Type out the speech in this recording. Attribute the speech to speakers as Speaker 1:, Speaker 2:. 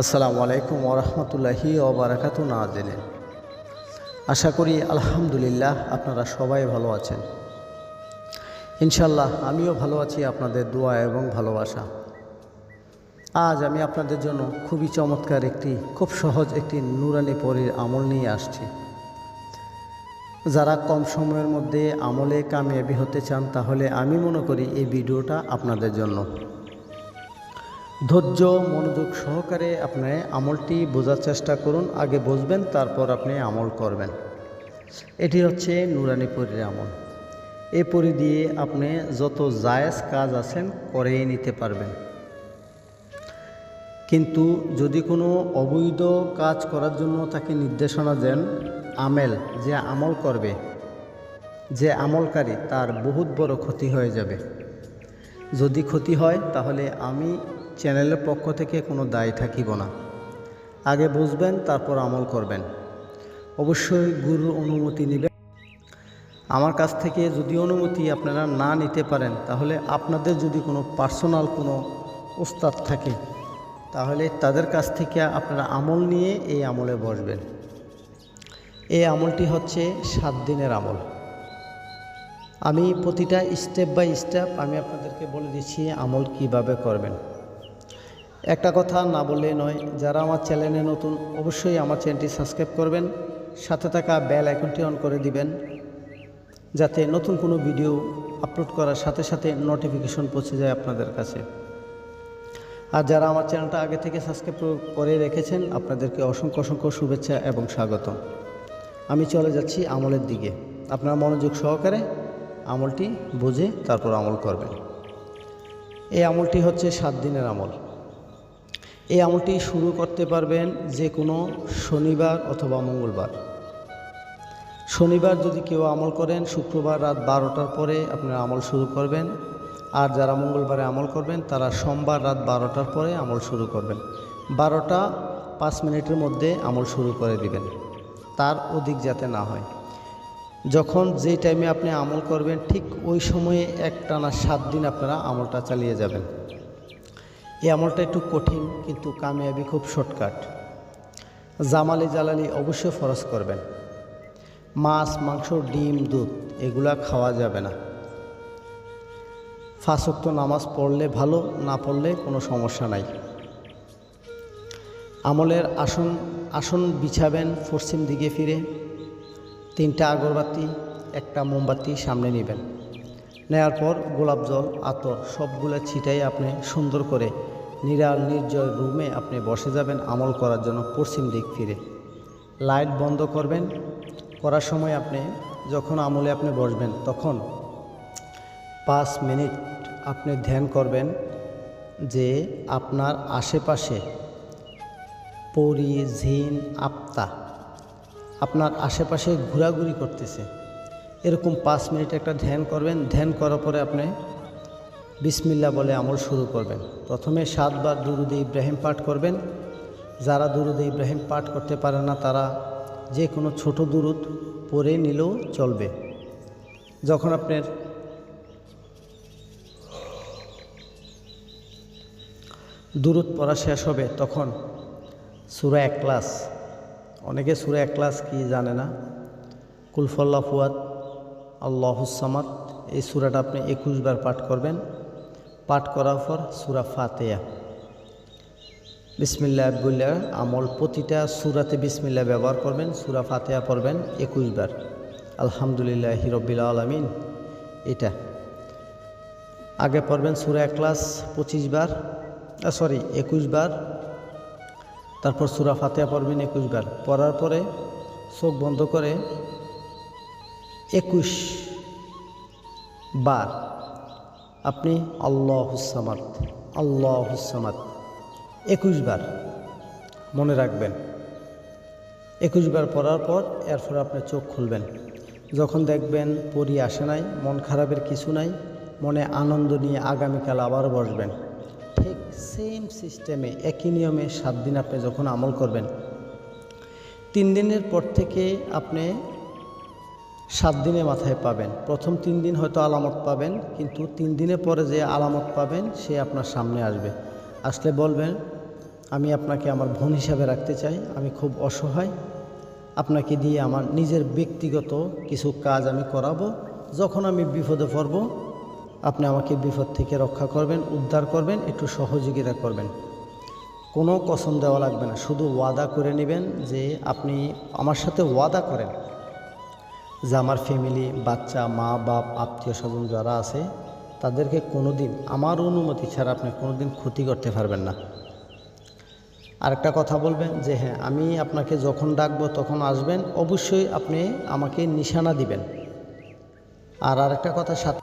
Speaker 1: আসসালামু আলাইকুম ওরহমতুল্লাহি না নাজেনে আশা করি আলহামদুলিল্লাহ আপনারা সবাই ভালো আছেন। ইনশাল্লাহ আমিও ভালো আছি আপনাদের দোয়া এবং ভালোবাসা। আজ আমি আপনাদের জন্য খুবই চমৎকার একটি, খুব সহজ একটি নুরানি পরীর আমল নিয়ে আসছি। যারা কম সময়ের মধ্যে আমলে কামিয়াবি হতে চান তাহলে আমি মনে করি এই ভিডিওটা আপনাদের জন্য। ধৈর্য, মনোযোগ সহকারে আপনি আমলটি বোঝার চেষ্টা করুন, আগে বুঝবেন, তারপর আপনি আমল করবেন। এটি হচ্ছে নুরানি পরীর আমল। এ পরি দিয়ে আপনি যত জায়েজ কাজ আছেন করেই নিতে পারবেন। কিন্তু যদি কোনো অবৈধ কাজ করার জন্য তাকে নির্দেশনা দেন, আমেল যে আমল করবে, যে আমলকারী, তার বহুত বড় ক্ষতি হয়ে যাবে। যদি ক্ষতি হয়, তাহলে আমি চ্যানেলের পক্ষ থেকে কোনো দায় থাকিব না। আগে বুঝবেন, তারপর আমল করবেন। অবশ্যই গুরুর অনুমতি নেবেন। আমার কাছ থেকে যদি অনুমতি আপনারা না নিতে পারেন, তাহলে আপনাদের যদি কোনো পার্সোনাল কোনো উস্তাদ থাকে, তাহলে তাদের কাছ থেকে আপনারা আমল নিয়ে এই আমলে বসবেন। এই আমলটি হচ্ছে সাত দিনের আমল। আমি প্রতিটা স্টেপ বাই স্টেপ আমি আপনাদেরকে বলে দিচ্ছি আমল কীভাবে করবেন। একটা কথা না বললে নয়, যারা আমার চ্যানেলে নতুন, অবশ্যই আমার চ্যানেলটি সাবস্ক্রাইব করবেন, সাথে থাকা বেল আইকনটি অন করে দিবেন, যাতে নতুন কোনো ভিডিও আপলোড করার সাথে সাথে নোটিফিকেশন পৌঁছে যায় আপনাদের কাছে। আর যারা আমার চ্যানেলটা আগে থেকে সাবস্ক্রাইব করে রেখেছেন, আপনাদেরকে অসংখ্য অসংখ্য শুভেচ্ছা এবং স্বাগত। আমি চলে যাচ্ছি আমলের দিকে। আপনারা মনোযোগ সহকারে আমলটি বুঝে তারপর আমল করবেন। এই আমলটি হচ্ছে সাত দিনের আমল। এই আমলটি শুরু করতে পারবেন যে কোনো শনিবার অথবা মঙ্গলবার। শনিবার যদি কেউ আমল করেন, শুক্রবার রাত বারোটার পরে আপনারা আমল শুরু করবেন। আর যারা মঙ্গলবারে আমল করবেন, তারা সোমবার রাত বারোটার পরে আমল শুরু করবেন। বারোটা পাঁচ মিনিটের মধ্যে আমল শুরু করে দিবেন। তার অধিক যাতে না হয়। যখন যে টাইমে আপনি আমল করবেন, ঠিক ওই সময়ে একটানা সাত দিন আপনারা আমলটা চালিয়ে যাবেন। এই আমলটা একটু কঠিন, কিন্তু কামিয়াবি খুব শর্টকাট জামালি জালালি অবশ্যই ফরজ করবেন। মাছ, মাংস, ডিম, দুধ, এগুলা খাওয়া যাবে না। ফাঁসক্ত নামাজ পড়লে ভালো, না পড়লে কোনো সমস্যা নাই। আমলের আসন আসন বিছাবেন, পশ্চিম দিকে ফিরে। তিনটা আগরবাতি, একটা মোমবাতি সামনে নেবেন। নেওয়ার পর গোলাপ জল, আতর, সবগুলো ছিটাই আপনি সুন্দর করে নিরাল নির্জয় রুমে আপনি বসে যাবেন আমল করার জন্য পশ্চিম দিক ফিরে। লাইট বন্ধ করবেন। করার সময় আপনি যখন আমলে আপনি বসবেন, তখন পাঁচ মিনিট আপনি ধ্যান করবেন যে আপনার আশেপাশে পরি ঝিন আপতা আপনার আশেপাশে ঘোরাঘুরি করতেছে। এরকম পাঁচ মিনিট একটা ধ্যান করবেন। ধ্যান করার পরে আপনি বিসমিল্লা বলে আমল শুরু করবেন। প্রথমে সাতবার দুরুদে ইব্রাহিম পাঠ করবেন। যারা দুরুদে ইব্রাহিম পাঠ করতে পারে না, তারা যে কোনো ছোট দুরুদ পরে নিলেও চলবে। যখন আপনার দুরুদ পড়া শেষ হবে, তখন সুরা এক ক্লাস অনেকে সুরা এক ক্লাস কি জানে না? কুলফল্লা ফুয়াদ আল্লাহুসামাদ এই সুরাটা আপনি একুশ বার পাঠ করবেন। পাঠ করার পর সুরা ফাতেয়া বিসমিল্লা বললে, আমল প্রতিটা সুরাতে বিসমিল্লা ব্যবহার করবেন, সুরা ফাতেয়া পড়বেন একুশ বার। আলহামদুলিল্লাহ হিরবিল আলমিন। এটা। আগে পড়বেন সুরা ক্লাস পঁচিশ বার সরি একুশ বার। তারপর সুরা ফাতেহা পড়বেন একুশ বার। পড়ার পরে চোখ বন্ধ করে একুশ বার আপনি আল্লাহ হুসামাদ আল্লাহ হুসামাদ একুশ বার মনে রাখবেন। একুশ বার পড়ার পর এরপর আপনি চোখ খুলবেন। যখন দেখবেন পরি আসে নাই, মন খারাপের কিছু নাই, মনে আনন্দ নিয়ে আগামীকাল আবার বসবেন। ঠিক সেম সিস্টেমে একই নিয়মে সাত দিন আপনি যখন আমল করবেন, তিন দিনের পর থেকে আপনি সাত দিনে মাথায় পাবেন। প্রথম তিন দিন হয়তো আলামত পাবেন, কিন্তু তিন দিনের পরে যে আলামত পাবেন, সে আপনার সামনে আসবে। আসলে বলবেন, আমি আপনাকে আমার বোন হিসাবে রাখতে চাই, আমি খুব অসহায়। আপনাকে দিয়ে আমার নিজের ব্যক্তিগত কিছু কাজ আমি করাবো। যখন আমি বিপদে পড়ব, আপনি আমাকে বিপদ থেকে রক্ষা করবেন, উদ্ধার করবেন, একটু সহযোগিতা করবেন। কোনো কসম দেওয়া লাগবে না, শুধু ওয়াদা করে নেবেন যে আপনি আমার সাথে ওয়াদা করেন। যে আমার ফ্যামিলি বাচ্চা, মা, বাপ, আত্মীয় স্বজন যারা আছে, তাদেরকে কোনো দিন আমার অনুমতি ছাড়া আপনি কোনো দিন ক্ষতি করতে পারবেন না। আরেকটা কথা বলবেন যে হ্যাঁ আমি আপনাকে যখন ডাকবো তখন আসবেন, অবশ্যই আপনি আমাকে নিশানা দিবেন। আর আরেকটা কথা সাথে